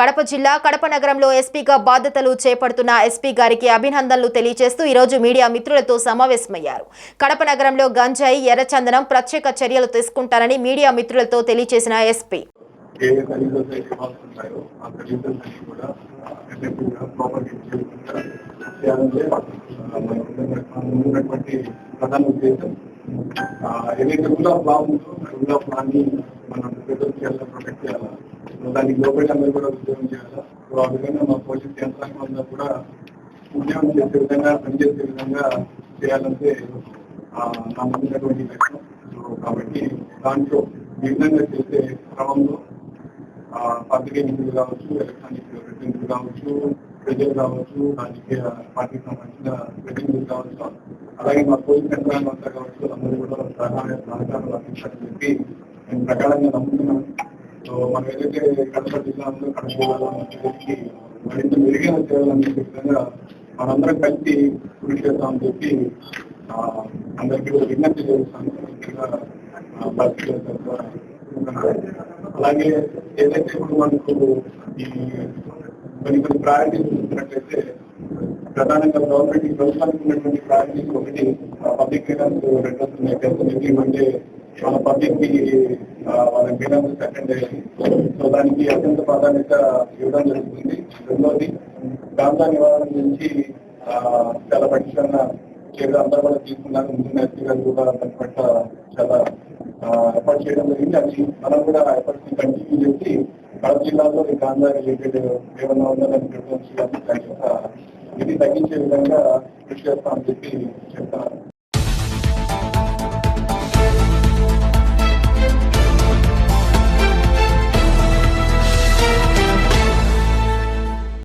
కడప జిల్లా కడప నగరంలో ఎస్పీగా బాధ్యతలు చేపడుతున్న ఎస్పీ గారికి అభినందనలు తెలియజేస్తూ ఈరోజు మీడియా మిత్రులతో సమావేశమయ్యారు. కడప నగరంలో గంజాయి ఎర్రచందనం ప్రత్యేక చర్యలు తీసుకుంటారని మీడియా మిత్రులతో తెలియజేసిన ఎస్పీ. ఏ ఖరీదులు అయితే ప్రధాన ఉద్దేశం. ఏదైతే రూల్ ఆఫ్ లా ఉందో రూల్ ఆఫ్ లాని మనం ప్రిజర్వ్ చేయాలా ప్రొటెక్ట్ చేయాలా దానికి లోపల అందరూ కూడా ఉద్యోగం చేయాలా? సో ఆ విధంగా మా పోలీస్ యంత్రాంగం అంతా కూడా ఉద్యోగం చేసే విధంగా పనిచేసే విధంగా చేయాలంటే నా ముందున్నటువంటి లక్ష్యం. సో కాబట్టి దాంట్లో ఈ విధంగా చేసే క్రమంలో పత్రికే నిధులు కావచ్చు ఎలక్ట్రానిక్ ప్రతినిధులు కావచ్చు ప్రజలు కావచ్చు రాజకీయ పార్టీకి సంబంధించిన ప్రతినిధులు కావచ్చు అలాగే మా పోలీస్ యంత్రాంగం అంతా కావచ్చు అందరూ కూడా సహాయ సహకారాలు అందించాలని చెప్పి నేను ప్రకారంగా నమ్ముతున్నాను. మనం ఏదైతే కడప జిల్లాలో కడప మరింత మెరుగైన సేవలు విధంగా మనందరం కలిసి కృషి చేస్తామని చెప్పి అందరికీ కూడా విజ్ఞప్తి చేస్తాను. అలాగే ఏదైతే ఇప్పుడు మనకు ఈ కొన్ని కొన్ని ప్రయారిటీస్ చూసినట్లయితే ప్రధానంగా గవర్నమెంట్ ప్రభుత్వానికి ఉన్నటువంటి ప్రయారిటీస్ ఒకటి పబ్లిక్ ఫైనాన్స్ రిటర్న్స్ ఉన్నాయి అంటే మన పబ్లిక్కి వాళ్ళ ఫైనాన్స్ అటెండ్ అయ్యాయి సో దానికి అత్యంత ప్రాధాన్యత ఇవ్వడం జరుగుతుంది. రెండోది గాంధా నివారణ నుంచి చాలా పటిష్టంగా చర్యలు అంతా కూడా తీసుకున్నారు. ముందు ఎస్పీ గారు కూడా దాని పట్ల చాలా ఎఫర్ట్ చేయడం జరిగింది. అది మనం కూడా ఎఫర్ట్స్ని కంటిన్యూ చేసి కడప జిల్లాలో ఈ గాంధా రిలేటెడ్ ఏమన్నా ఉందని దాన్ని ఇది తగ్గించే విధంగా కృషి చేస్తామని చెప్పి చెప్తాను.